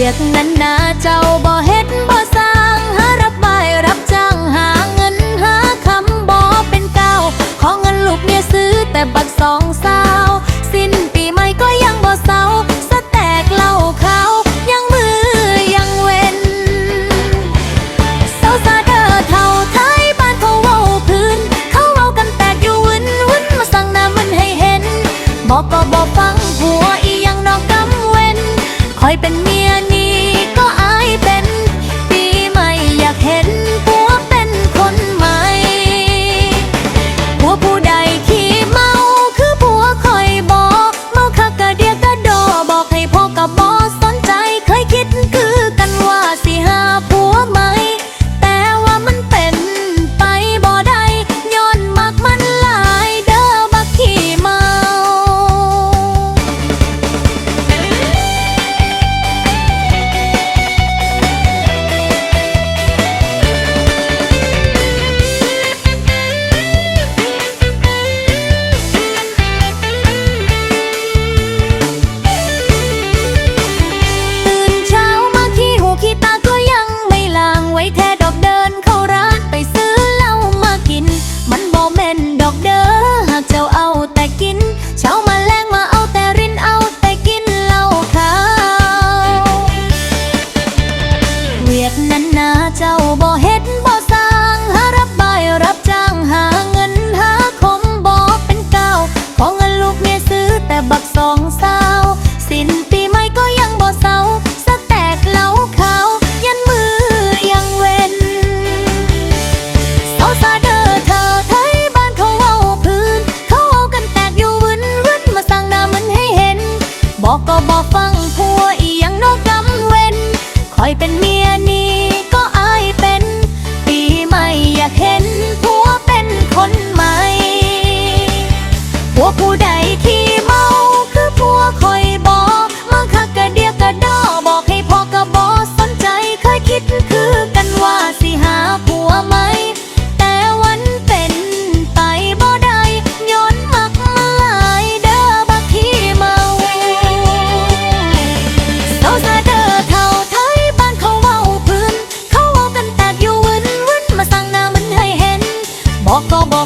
วียกนั้นนาเจ้าบ่เฮ็ดบ่สร้างหารับใบรับจ้างหาเงินหาคำบ่เป็นเก้าขอเงินลูกเมียซื้อแต่บักสองส นาเจ้าบ่เฮ็ดบ่สร้างหารับใบรับจ้างหาเงินหาคมบ่เป็นเก่าของเงินลูกเมียซื้อแต่บักสองสาวสิ้นปีใหม่ก็ยังบ่เศร้าสแตกเล้าขาวยันมือยังเว้นเศาซาเดอเธอไทยบ้านเขาเอาพื้น เขาเอากันแตกอยู่วึนรึนมาสร้างนามันให้เห็น บอกก็บอกฟังผัวอียังนอกกำเว้นคอยเป็นมี como